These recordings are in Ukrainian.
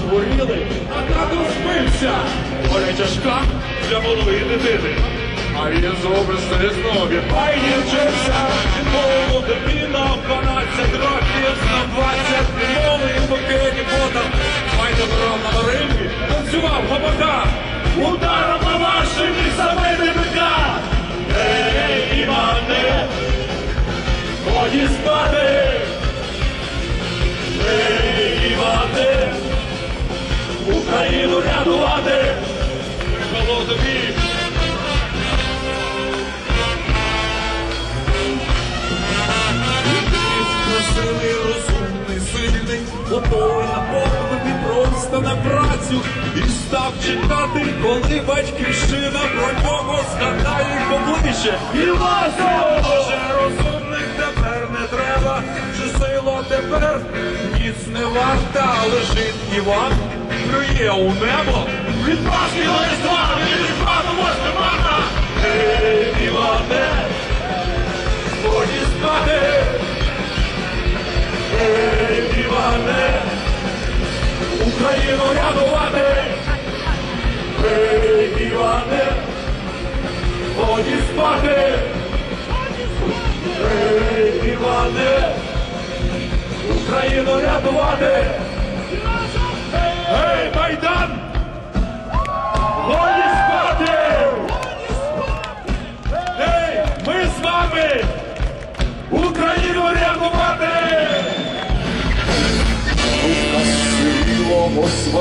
хворіли, а тато збився. Доля тяжка для малої дитини. А він зробив знову файні вчився. Голову дитина в 12 років на 20 новий букеті потом. Майже брав на ринку, танцював гопака. Ударом на вашими самими бика. Ей, Іване, годі спати. На працю. І став чекати, коли батьківщина про нього згадає поближче. І лазо! Може, розумних тепер не треба, чи сила тепер ніц не варта, лежить Іван, плює у небо. Від Пасхи до Різдва, Україну рятувати! Іване, годі спати! Ей, Україну рятувати!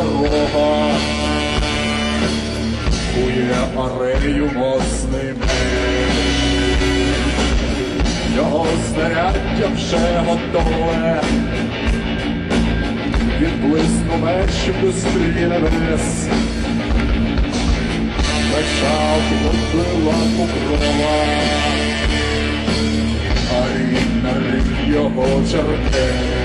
Сварога Кує арею моцним. Його знаряддя вже готове. Відблисну меч бистрі небес. Мечав побила покрова. А він нарив його черкес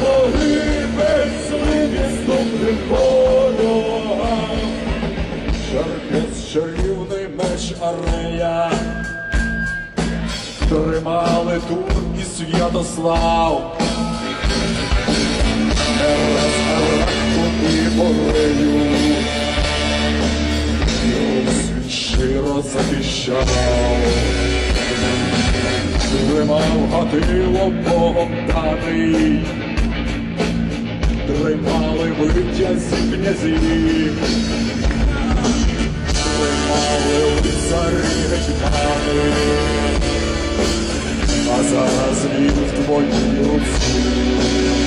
погибель злим відступним ворогам. Черкес чарівний меч Арея. Тримали Тур і Святослав. Ерес Русь щиро захищав. Тримав Гатило Богом даний Тримали витязі князі. Приймали лицарі гетьмани. А зараз він в твоїй руці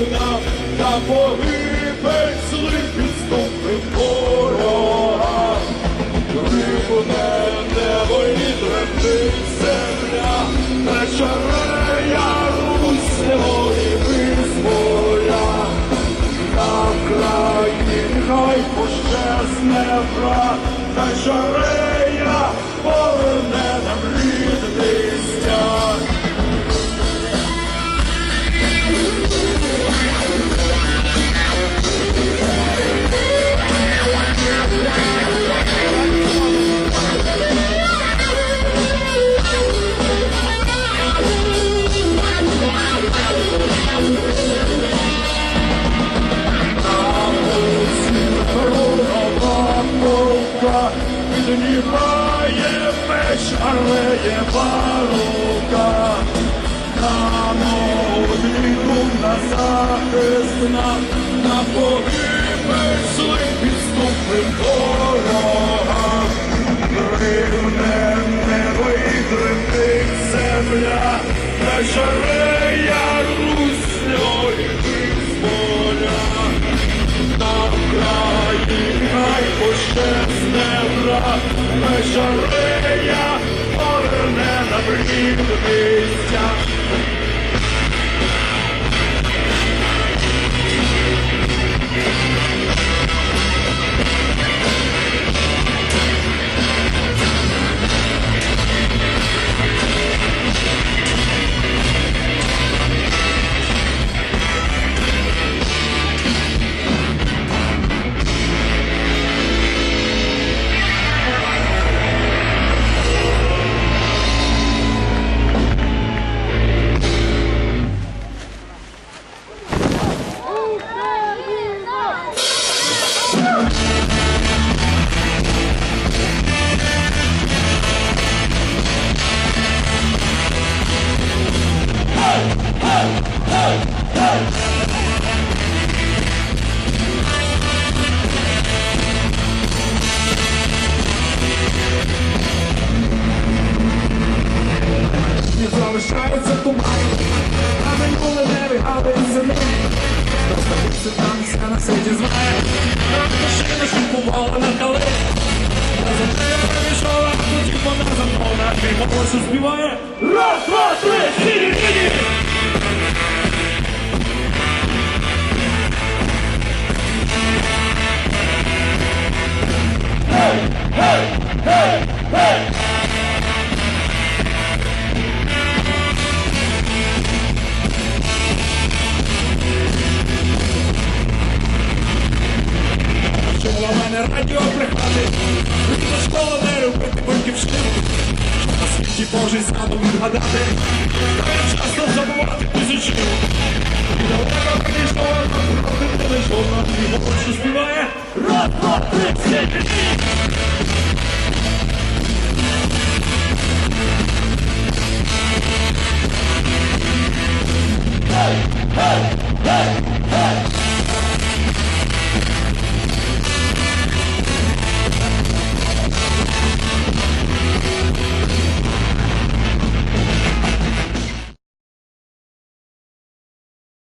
нам, на погибель злих меч Ареєва рука. На молодий дух на захист на погибель злих підступним ворогам. Рівне небо і земля, шарея Русь сьогодні визволя. На країні хай пощасне враг, шарея, залишається туман. Раз, два, три, сірі, на світі Божий задум відгадати, та я часто забувати тисячі. І далеко прийшов, трохи не вийшов на твій голос, що співає. Раз, два, три, сіди! Hey, hey, hey!